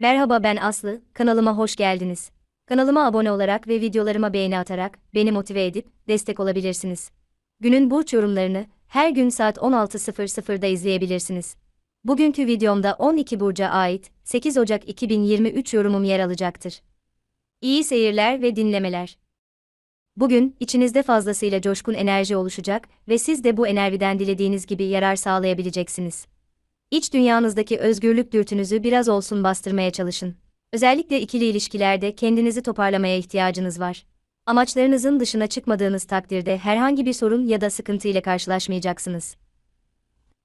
Merhaba ben Aslı, kanalıma hoş geldiniz. Kanalıma abone olarak ve videolarıma beğeni atarak beni motive edip destek olabilirsiniz. Günün burç yorumlarını her gün saat 16.00'da izleyebilirsiniz. Bugünkü videomda 12 burca ait 8 Ocak 2023 yorumum yer alacaktır. İyi seyirler ve dinlemeler. Bugün içinizde fazlasıyla coşkun enerji oluşacak ve siz de bu enerjiden dilediğiniz gibi yarar sağlayabileceksiniz. İç dünyanızdaki özgürlük dürtünüzü biraz olsun bastırmaya çalışın. Özellikle ikili ilişkilerde kendinizi toparlamaya ihtiyacınız var. Amaçlarınızın dışına çıkmadığınız takdirde herhangi bir sorun ya da sıkıntı ile karşılaşmayacaksınız.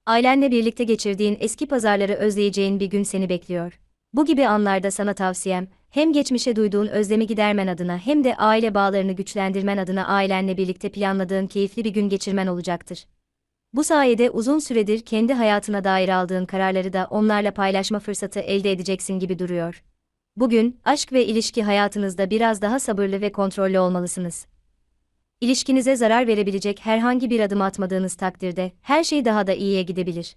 Ailenle birlikte geçirdiğin eski pazarları özleyeceğin bir gün seni bekliyor. Bu gibi anlarda sana tavsiyem, hem geçmişe duyduğun özlemi gidermen adına hem de aile bağlarını güçlendirmen adına ailenle birlikte planladığın keyifli bir gün geçirmen olacaktır. Bu sayede uzun süredir kendi hayatına dair aldığın kararları da onlarla paylaşma fırsatı elde edeceksin gibi duruyor. Bugün, aşk ve ilişki hayatınızda biraz daha sabırlı ve kontrollü olmalısınız. İlişkinize zarar verebilecek herhangi bir adım atmadığınız takdirde, her şey daha da iyiye gidebilir.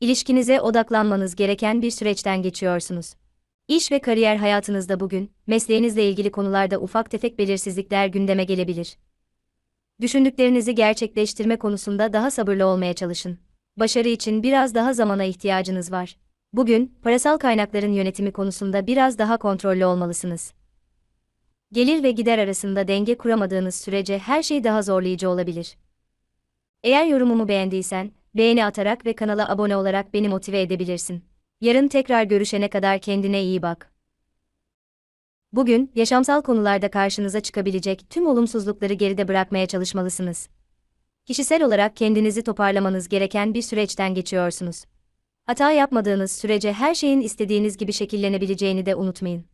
İlişkinize odaklanmanız gereken bir süreçten geçiyorsunuz. İş ve kariyer hayatınızda bugün, mesleğinizle ilgili konularda ufak tefek belirsizlikler gündeme gelebilir. Düşündüklerinizi gerçekleştirme konusunda daha sabırlı olmaya çalışın. Başarı için biraz daha zamana ihtiyacınız var. Bugün, parasal kaynakların yönetimi konusunda biraz daha kontrollü olmalısınız. Gelir ve gider arasında denge kuramadığınız sürece her şey daha zorlayıcı olabilir. Eğer yorumumu beğendiysen, beğeni atarak ve kanala abone olarak beni motive edebilirsin. Yarın tekrar görüşene kadar kendine iyi bak. Bugün, yaşamsal konularda karşınıza çıkabilecek tüm olumsuzlukları geride bırakmaya çalışmalısınız. Kişisel olarak kendinizi toparlamanız gereken bir süreçten geçiyorsunuz. Hata yapmadığınız sürece her şeyin istediğiniz gibi şekillenebileceğini de unutmayın.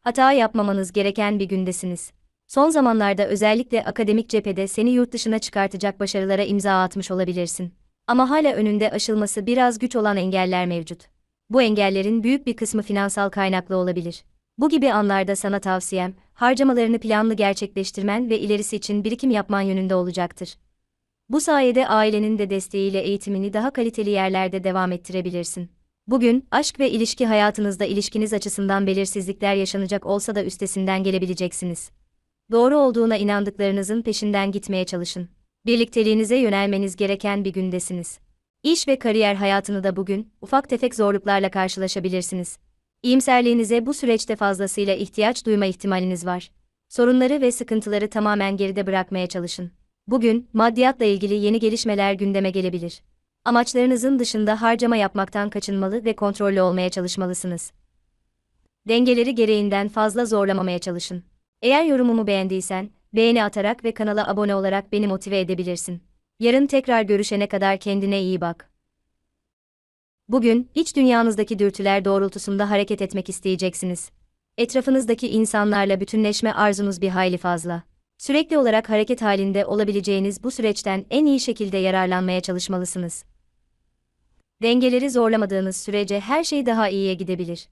Hata yapmamanız gereken bir gündesiniz. Son zamanlarda özellikle akademik cephede seni yurt dışına çıkartacak başarılara imza atmış olabilirsin. Ama hala önünde aşılması biraz güç olan engeller mevcut. Bu engellerin büyük bir kısmı finansal kaynaklı olabilir. Bu gibi anlarda sana tavsiyem, harcamalarını planlı gerçekleştirmen ve ilerisi için birikim yapman yönünde olacaktır. Bu sayede ailenin de desteğiyle eğitimini daha kaliteli yerlerde devam ettirebilirsin. Bugün, aşk ve ilişki hayatınızda ilişkiniz açısından belirsizlikler yaşanacak olsa da üstesinden gelebileceksiniz. Doğru olduğuna inandıklarınızın peşinden gitmeye çalışın. Birlikteliğinize yönelmeniz gereken bir gündesiniz. İş ve kariyer hayatını da bugün, ufak tefek zorluklarla karşılaşabilirsiniz. İyimserliğinize bu süreçte fazlasıyla ihtiyaç duyma ihtimaliniz var. Sorunları ve sıkıntıları tamamen geride bırakmaya çalışın. Bugün, maddiyatla ilgili yeni gelişmeler gündeme gelebilir. Amaçlarınızın dışında harcama yapmaktan kaçınmalı ve kontrollü olmaya çalışmalısınız. Dengeleri gereğinden fazla zorlamamaya çalışın. Eğer yorumumu beğendiysen, beğeni atarak ve kanala abone olarak beni motive edebilirsin. Yarın tekrar görüşene kadar kendine iyi bak. Bugün, iç dünyanızdaki dürtüler doğrultusunda hareket etmek isteyeceksiniz. Etrafınızdaki insanlarla bütünleşme arzunuz bir hayli fazla. Sürekli olarak hareket halinde olabileceğiniz bu süreçten en iyi şekilde yararlanmaya çalışmalısınız. Dengeleri zorlamadığınız sürece her şey daha iyiye gidebilir.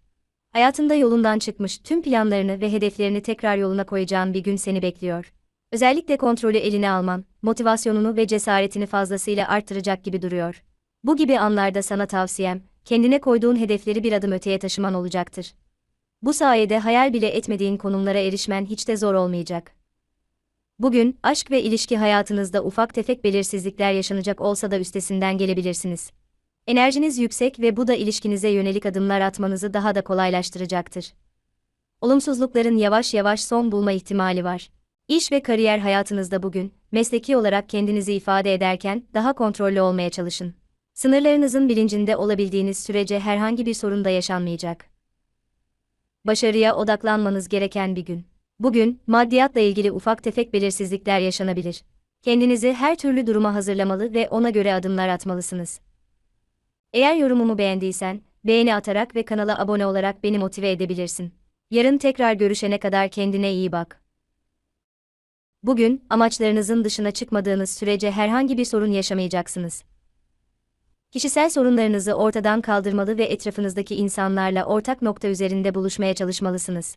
Hayatında yolundan çıkmış tüm planlarını ve hedeflerini tekrar yoluna koyacağın bir gün seni bekliyor. Özellikle kontrolü eline alman, motivasyonunu ve cesaretini fazlasıyla arttıracak gibi duruyor. Bu gibi anlarda sana tavsiyem, kendine koyduğun hedefleri bir adım öteye taşıman olacaktır. Bu sayede hayal bile etmediğin konumlara erişmen hiç de zor olmayacak. Bugün, aşk ve ilişki hayatınızda ufak tefek belirsizlikler yaşanacak olsa da üstesinden gelebilirsiniz. Enerjiniz yüksek ve bu da ilişkinize yönelik adımlar atmanızı daha da kolaylaştıracaktır. Olumsuzlukların yavaş yavaş son bulma ihtimali var. İş ve kariyer hayatınızda bugün, mesleki olarak kendinizi ifade ederken daha kontrollü olmaya çalışın. Sınırlarınızın bilincinde olabildiğiniz sürece herhangi bir sorun da yaşanmayacak. Başarıya odaklanmanız gereken bir gün. Bugün, maddiyatla ilgili ufak tefek belirsizlikler yaşanabilir. Kendinizi her türlü duruma hazırlamalı ve ona göre adımlar atmalısınız. Eğer yorumumu beğendiysen, beğeni atarak ve kanala abone olarak beni motive edebilirsin. Yarın tekrar görüşene kadar kendine iyi bak. Bugün, amaçlarınızın dışına çıkmadığınız sürece herhangi bir sorun yaşamayacaksınız. Kişisel sorunlarınızı ortadan kaldırmalı ve etrafınızdaki insanlarla ortak nokta üzerinde buluşmaya çalışmalısınız.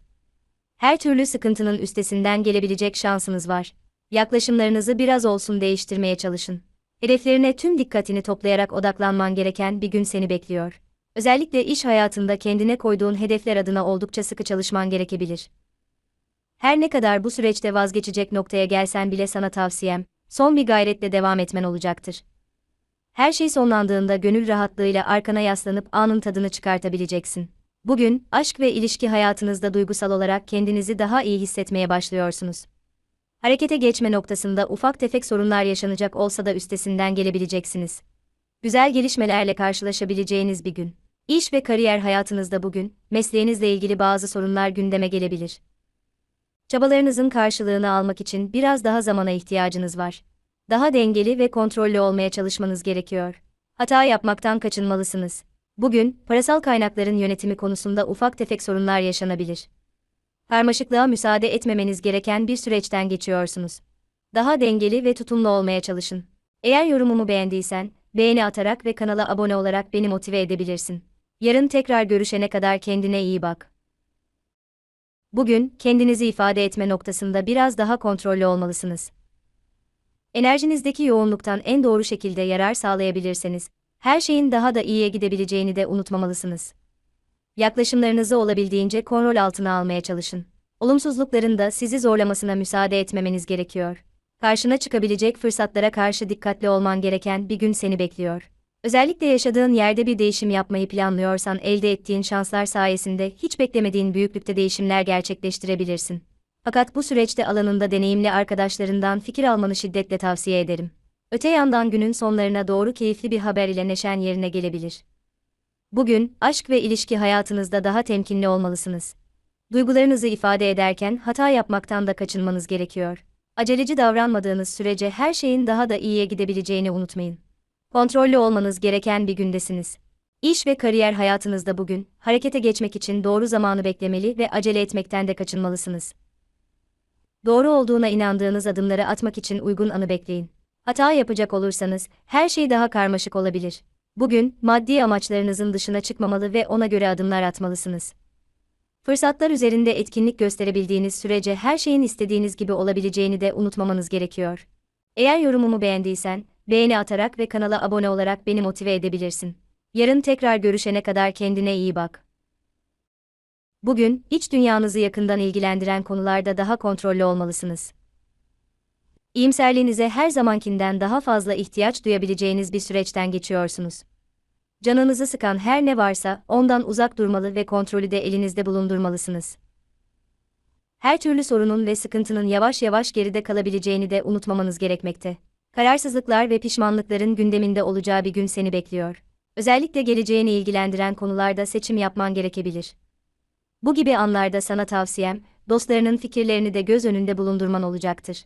Her türlü sıkıntının üstesinden gelebilecek şansınız var. Yaklaşımlarınızı biraz olsun değiştirmeye çalışın. Hedeflerine tüm dikkatini toplayarak odaklanman gereken bir gün seni bekliyor. Özellikle iş hayatında kendine koyduğun hedefler adına oldukça sıkı çalışman gerekebilir. Her ne kadar bu süreçte vazgeçecek noktaya gelsen bile sana tavsiyem, son bir gayretle devam etmen olacaktır. Her şey sonlandığında gönül rahatlığıyla arkana yaslanıp anın tadını çıkartabileceksin. Bugün, aşk ve ilişki hayatınızda duygusal olarak kendinizi daha iyi hissetmeye başlıyorsunuz. Harekete geçme noktasında ufak tefek sorunlar yaşanacak olsa da üstesinden gelebileceksiniz. Güzel gelişmelerle karşılaşabileceğiniz bir gün. İş ve kariyer hayatınızda bugün, mesleğinizle ilgili bazı sorunlar gündeme gelebilir. Çabalarınızın karşılığını almak için biraz daha zamana ihtiyacınız var. Daha dengeli ve kontrollü olmaya çalışmanız gerekiyor. Hata yapmaktan kaçınmalısınız. Bugün, parasal kaynakların yönetimi konusunda ufak tefek sorunlar yaşanabilir. Karmaşıklığa müsaade etmemeniz gereken bir süreçten geçiyorsunuz. Daha dengeli ve tutumlu olmaya çalışın. Eğer yorumumu beğendiysen, beğeni atarak ve kanala abone olarak beni motive edebilirsin. Yarın tekrar görüşene kadar kendine iyi bak. Bugün, kendinizi ifade etme noktasında biraz daha kontrollü olmalısınız. Enerjinizdeki yoğunluktan en doğru şekilde yarar sağlayabilirseniz, her şeyin daha da iyiye gidebileceğini de unutmamalısınız. Yaklaşımlarınızı olabildiğince kontrol altına almaya çalışın. Olumsuzlukların da sizi zorlamasına müsaade etmemeniz gerekiyor. Karşına çıkabilecek fırsatlara karşı dikkatli olman gereken bir gün seni bekliyor. Özellikle yaşadığın yerde bir değişim yapmayı planlıyorsan elde ettiğin şanslar sayesinde hiç beklemediğin büyüklükte değişimler gerçekleştirebilirsin. Fakat bu süreçte alanında deneyimli arkadaşlarından fikir almanı şiddetle tavsiye ederim. Öte yandan günün sonlarına doğru keyifli bir haber ile neşen yerine gelebilir. Bugün, aşk ve ilişki hayatınızda daha temkinli olmalısınız. Duygularınızı ifade ederken hata yapmaktan da kaçınmanız gerekiyor. Aceleci davranmadığınız sürece her şeyin daha da iyiye gidebileceğini unutmayın. Kontrollü olmanız gereken bir gündesiniz. İş ve kariyer hayatınızda bugün, harekete geçmek için doğru zamanı beklemeli ve acele etmekten de kaçınmalısınız. Doğru olduğuna inandığınız adımları atmak için uygun anı bekleyin. Hata yapacak olursanız, her şey daha karmaşık olabilir. Bugün, maddi amaçlarınızın dışına çıkmamalı ve ona göre adımlar atmalısınız. Fırsatlar üzerinde etkinlik gösterebildiğiniz sürece her şeyin istediğiniz gibi olabileceğini de unutmamanız gerekiyor. Eğer yorumumu beğendiysen, beğeni atarak ve kanala abone olarak beni motive edebilirsin. Yarın tekrar görüşene kadar kendine iyi bak. Bugün, iç dünyanızı yakından ilgilendiren konularda daha kontrollü olmalısınız. İyimserliğinize her zamankinden daha fazla ihtiyaç duyabileceğiniz bir süreçten geçiyorsunuz. Canınızı sıkan her ne varsa ondan uzak durmalı ve kontrolü de elinizde bulundurmalısınız. Her türlü sorunun ve sıkıntının yavaş yavaş geride kalabileceğini de unutmamanız gerekmekte. Kararsızlıklar ve pişmanlıkların gündeminde olacağı bir gün seni bekliyor. Özellikle geleceğini ilgilendiren konularda seçim yapman gerekebilir. Bu gibi anlarda sana tavsiyem, dostlarının fikirlerini de göz önünde bulundurman olacaktır.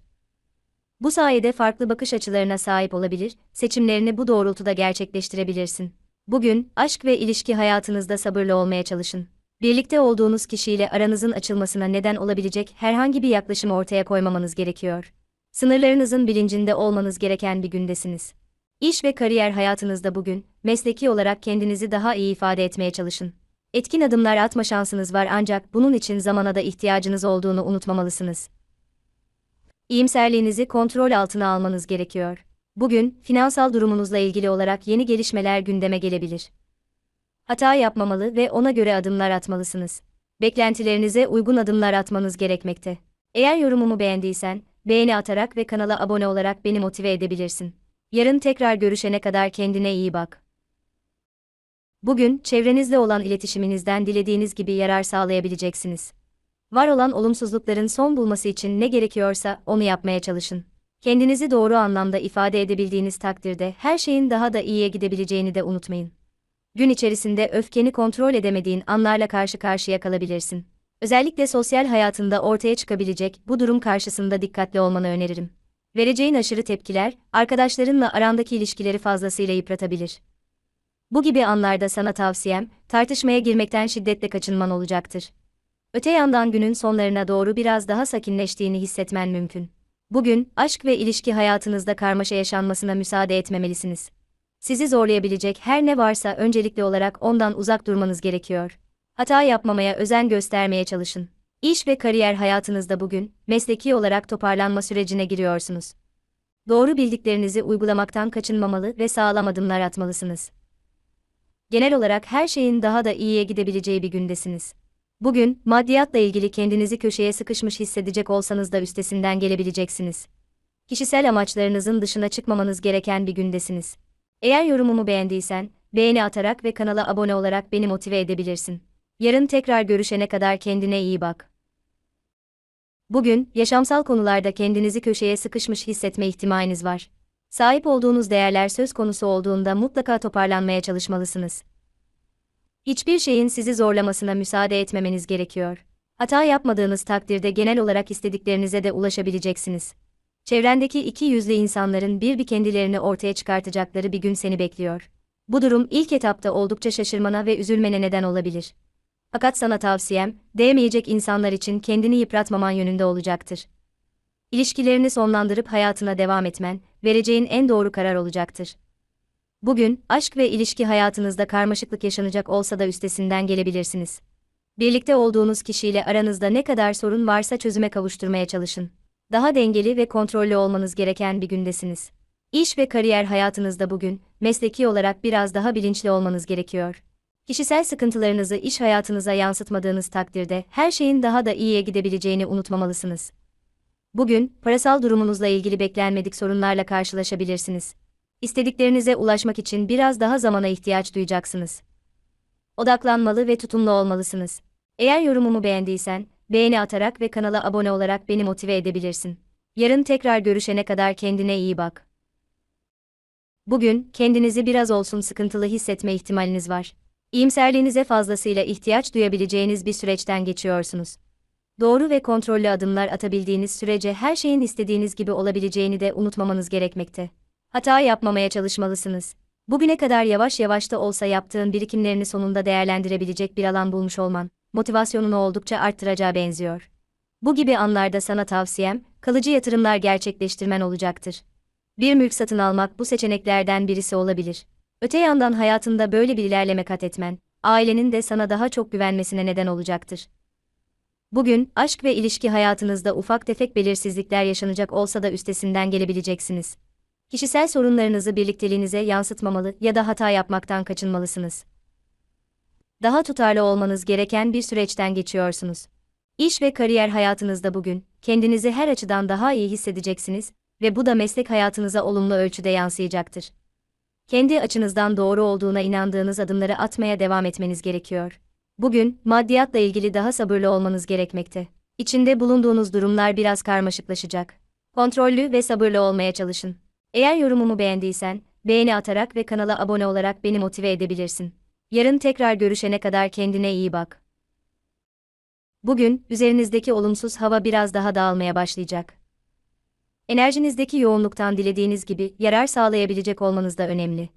Bu sayede farklı bakış açılarına sahip olabilir, seçimlerini bu doğrultuda gerçekleştirebilirsin. Bugün, aşk ve ilişki hayatınızda sabırlı olmaya çalışın. Birlikte olduğunuz kişiyle aranızın açılmasına neden olabilecek herhangi bir yaklaşımı ortaya koymamanız gerekiyor. Sınırlarınızın bilincinde olmanız gereken bir gündesiniz. İş ve kariyer hayatınızda bugün, mesleki olarak kendinizi daha iyi ifade etmeye çalışın. Etkin adımlar atma şansınız var ancak bunun için zamana da ihtiyacınız olduğunu unutmamalısınız. İyimserliğinizi kontrol altına almanız gerekiyor. Bugün, finansal durumunuzla ilgili olarak yeni gelişmeler gündeme gelebilir. Hata yapmamalı ve ona göre adımlar atmalısınız. Beklentilerinize uygun adımlar atmanız gerekmekte. Eğer yorumumu beğendiysen, beğeni atarak ve kanala abone olarak beni motive edebilirsin. Yarın tekrar görüşene kadar kendine iyi bak. Bugün, çevrenizle olan iletişiminizden dilediğiniz gibi yarar sağlayabileceksiniz. Var olan olumsuzlukların son bulması için ne gerekiyorsa onu yapmaya çalışın. Kendinizi doğru anlamda ifade edebildiğiniz takdirde her şeyin daha da iyiye gidebileceğini de unutmayın. Gün içerisinde öfkeni kontrol edemediğin anlarla karşı karşıya kalabilirsin. Özellikle sosyal hayatında ortaya çıkabilecek bu durum karşısında dikkatli olmanı öneririm. Vereceğin aşırı tepkiler, arkadaşlarınla arandaki ilişkileri fazlasıyla yıpratabilir. Bu gibi anlarda sana tavsiyem, tartışmaya girmekten şiddetle kaçınman olacaktır. Öte yandan günün sonlarına doğru biraz daha sakinleştiğini hissetmen mümkün. Bugün, aşk ve ilişki hayatınızda karmaşa yaşanmasına müsaade etmemelisiniz. Sizi zorlayabilecek her ne varsa öncelikli olarak ondan uzak durmanız gerekiyor. Hata yapmamaya özen göstermeye çalışın. İş ve kariyer hayatınızda bugün, mesleki olarak toparlanma sürecine giriyorsunuz. Doğru bildiklerinizi uygulamaktan kaçınmamalı ve sağlam adımlar atmalısınız. Genel olarak her şeyin daha da iyiye gidebileceği bir gündesiniz. Bugün, maddiyatla ilgili kendinizi köşeye sıkışmış hissedecek olsanız da üstesinden gelebileceksiniz. Kişisel amaçlarınızın dışına çıkmamanız gereken bir gündesiniz. Eğer yorumumu beğendiysen, beğeni atarak ve kanala abone olarak beni motive edebilirsin. Yarın tekrar görüşene kadar kendine iyi bak. Bugün, yaşamsal konularda kendinizi köşeye sıkışmış hissetme ihtimaliniz var. Sahip olduğunuz değerler söz konusu olduğunda mutlaka toparlanmaya çalışmalısınız. Hiçbir şeyin sizi zorlamasına müsaade etmemeniz gerekiyor. Hata yapmadığınız takdirde genel olarak istediklerinize de ulaşabileceksiniz. Çevrendeki iki yüzlü insanların bir bir kendilerini ortaya çıkartacakları bir gün seni bekliyor. Bu durum ilk etapta oldukça şaşırmana ve üzülmene neden olabilir. Fakat sana tavsiyem, değmeyecek insanlar için kendini yıpratmaman yönünde olacaktır. İlişkilerini sonlandırıp hayatına devam etmen, vereceğin en doğru karar olacaktır. Bugün, aşk ve ilişki hayatınızda karmaşıklık yaşanacak olsa da üstesinden gelebilirsiniz. Birlikte olduğunuz kişiyle aranızda ne kadar sorun varsa çözüme kavuşturmaya çalışın. Daha dengeli ve kontrollü olmanız gereken bir gündesiniz. İş ve kariyer hayatınızda bugün, mesleki olarak biraz daha bilinçli olmanız gerekiyor. Kişisel sıkıntılarınızı iş hayatınıza yansıtmadığınız takdirde her şeyin daha da iyiye gidebileceğini unutmamalısınız. Bugün, parasal durumunuzla ilgili beklenmedik sorunlarla karşılaşabilirsiniz. İstediklerinize ulaşmak için biraz daha zamana ihtiyaç duyacaksınız. Odaklanmalı ve tutumlu olmalısınız. Eğer yorumumu beğendiysen, beğeni atarak ve kanala abone olarak beni motive edebilirsin. Yarın tekrar görüşene kadar kendine iyi bak. Bugün, kendinizi biraz olsun sıkıntılı hissetme ihtimaliniz var. İyimserliğinize fazlasıyla ihtiyaç duyabileceğiniz bir süreçten geçiyorsunuz. Doğru ve kontrollü adımlar atabildiğiniz sürece her şeyin istediğiniz gibi olabileceğini de unutmamanız gerekmekte. Hata yapmamaya çalışmalısınız. Bugüne kadar yavaş yavaş da olsa yaptığın birikimlerini sonunda değerlendirebilecek bir alan bulmuş olman, motivasyonunu oldukça arttıracağı benziyor. Bu gibi anlarda sana tavsiyem, kalıcı yatırımlar gerçekleştirmen olacaktır. Bir mülk satın almak bu seçeneklerden birisi olabilir. Öte yandan hayatında böyle bir ilerleme kat etmen, ailenin de sana daha çok güvenmesine neden olacaktır. Bugün, aşk ve ilişki hayatınızda ufak tefek belirsizlikler yaşanacak olsa da üstesinden gelebileceksiniz. Kişisel sorunlarınızı birlikteliğinize yansıtmamalı ya da hata yapmaktan kaçınmalısınız. Daha tutarlı olmanız gereken bir süreçten geçiyorsunuz. İş ve kariyer hayatınızda bugün, kendinizi her açıdan daha iyi hissedeceksiniz ve bu da meslek hayatınıza olumlu ölçüde yansıyacaktır. Kendi açınızdan doğru olduğuna inandığınız adımları atmaya devam etmeniz gerekiyor. Bugün, maddiyatla ilgili daha sabırlı olmanız gerekmekte. İçinde bulunduğunuz durumlar biraz karmaşıklaşacak. Kontrollü ve sabırlı olmaya çalışın. Eğer yorumumu beğendiysen, beğeni atarak ve kanala abone olarak beni motive edebilirsin. Yarın tekrar görüşene kadar kendine iyi bak. Bugün, üzerinizdeki olumsuz hava biraz daha dağılmaya başlayacak. Enerjinizdeki yoğunluktan dilediğiniz gibi yarar sağlayabilecek olmanız da önemli.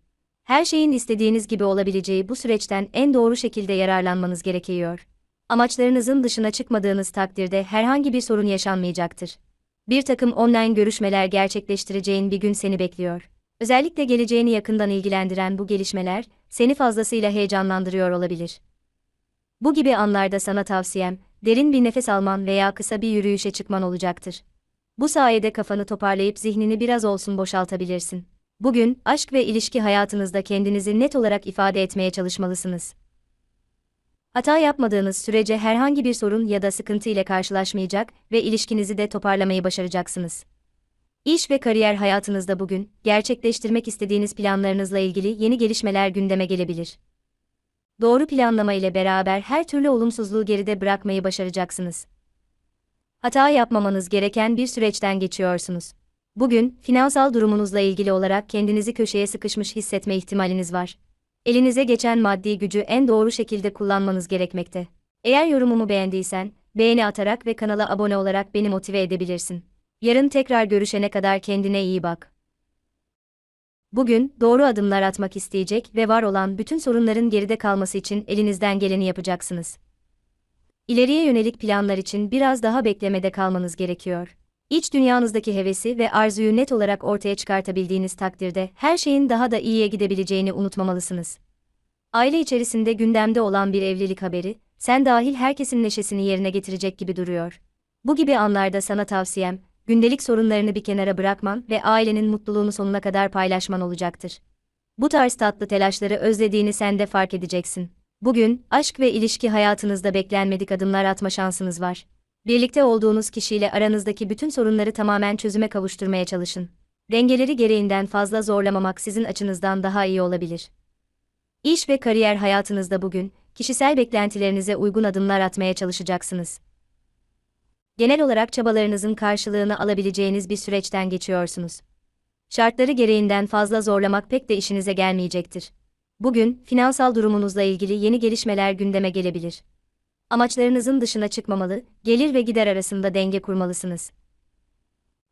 Her şeyin istediğiniz gibi olabileceği bu süreçten en doğru şekilde yararlanmanız gerekiyor. Amaçlarınızın dışına çıkmadığınız takdirde herhangi bir sorun yaşanmayacaktır. Bir takım online görüşmeler gerçekleştireceğin bir gün seni bekliyor. Özellikle geleceğini yakından ilgilendiren bu gelişmeler seni fazlasıyla heyecanlandırıyor olabilir. Bu gibi anlarda sana tavsiyem, derin bir nefes alman veya kısa bir yürüyüşe çıkman olacaktır. Bu sayede kafanı toparlayıp zihnini biraz olsun boşaltabilirsin. Bugün, aşk ve ilişki hayatınızda kendinizi net olarak ifade etmeye çalışmalısınız. Hata yapmadığınız sürece herhangi bir sorun ya da sıkıntı ile karşılaşmayacak ve ilişkinizi de toparlamayı başaracaksınız. İş ve kariyer hayatınızda bugün, gerçekleştirmek istediğiniz planlarınızla ilgili yeni gelişmeler gündeme gelebilir. Doğru planlama ile beraber her türlü olumsuzluğu geride bırakmayı başaracaksınız. Hata yapmamanız gereken bir süreçten geçiyorsunuz. Bugün, finansal durumunuzla ilgili olarak kendinizi köşeye sıkışmış hissetme ihtimaliniz var. Elinize geçen maddi gücü en doğru şekilde kullanmanız gerekmekte. Eğer yorumumu beğendiysen, beğeni atarak ve kanala abone olarak beni motive edebilirsin. Yarın tekrar görüşene kadar kendine iyi bak. Bugün, doğru adımlar atmak isteyecek ve var olan bütün sorunların geride kalması için elinizden geleni yapacaksınız. İleriye yönelik planlar için biraz daha beklemede kalmanız gerekiyor. İç dünyanızdaki hevesi ve arzuyu net olarak ortaya çıkartabildiğiniz takdirde her şeyin daha da iyiye gidebileceğini unutmamalısınız. Aile içerisinde gündemde olan bir evlilik haberi, sen dahil herkesin neşesini yerine getirecek gibi duruyor. Bu gibi anlarda sana tavsiyem, gündelik sorunlarını bir kenara bırakman ve ailenin mutluluğunu sonuna kadar paylaşman olacaktır. Bu tarz tatlı telaşları özlediğini sen de fark edeceksin. Bugün, aşk ve ilişki hayatınızda beklenmedik adımlar atma şansınız var. Birlikte olduğunuz kişiyle aranızdaki bütün sorunları tamamen çözüme kavuşturmaya çalışın. Dengeleri gereğinden fazla zorlamamak sizin açınızdan daha iyi olabilir. İş ve kariyer hayatınızda bugün, kişisel beklentilerinize uygun adımlar atmaya çalışacaksınız. Genel olarak çabalarınızın karşılığını alabileceğiniz bir süreçten geçiyorsunuz. Şartları gereğinden fazla zorlamak pek de işinize gelmeyecektir. Bugün, finansal durumunuzla ilgili yeni gelişmeler gündeme gelebilir. Amaçlarınızın dışına çıkmamalı, gelir ve gider arasında denge kurmalısınız.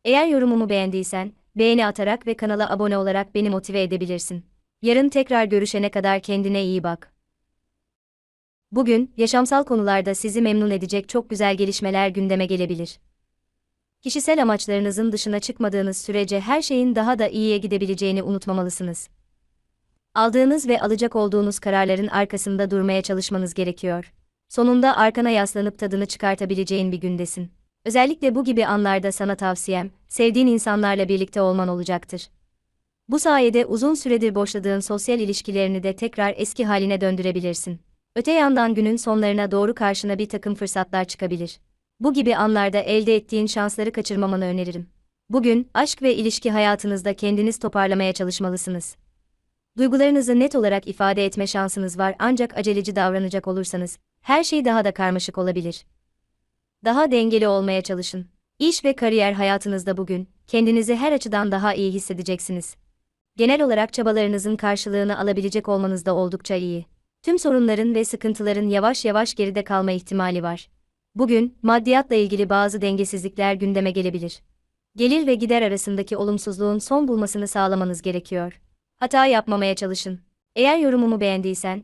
Eğer yorumumu beğendiysen, beğeni atarak ve kanala abone olarak beni motive edebilirsin. Yarın tekrar görüşene kadar kendine iyi bak. Bugün, yaşamsal konularda sizi memnun edecek çok güzel gelişmeler gündeme gelebilir. Kişisel amaçlarınızın dışına çıkmadığınız sürece her şeyin daha da iyiye gidebileceğini unutmamalısınız. Aldığınız ve alacak olduğunuz kararların arkasında durmaya çalışmanız gerekiyor. Sonunda arkana yaslanıp tadını çıkartabileceğin bir gündesin. Özellikle bu gibi anlarda sana tavsiyem, sevdiğin insanlarla birlikte olman olacaktır. Bu sayede uzun süredir boşladığın sosyal ilişkilerini de tekrar eski haline döndürebilirsin. Öte yandan günün sonlarına doğru karşına bir takım fırsatlar çıkabilir. Bu gibi anlarda elde ettiğin şansları kaçırmamanı öneririm. Bugün, aşk ve ilişki hayatınızda kendiniz toparlamaya çalışmalısınız. Duygularınızı net olarak ifade etme şansınız var ancak aceleci davranacak olursanız, her şey daha da karmaşık olabilir. Daha dengeli olmaya çalışın. İş ve kariyer hayatınızda bugün, kendinizi her açıdan daha iyi hissedeceksiniz. Genel olarak çabalarınızın karşılığını alabilecek olmanız da oldukça iyi. Tüm sorunların ve sıkıntıların yavaş yavaş geride kalma ihtimali var. Bugün, maddiyatla ilgili bazı dengesizlikler gündeme gelebilir. Gelir ve gider arasındaki olumsuzluğun son bulmasını sağlamanız gerekiyor. Hata yapmamaya çalışın. Eğer yorumumu beğendiysen,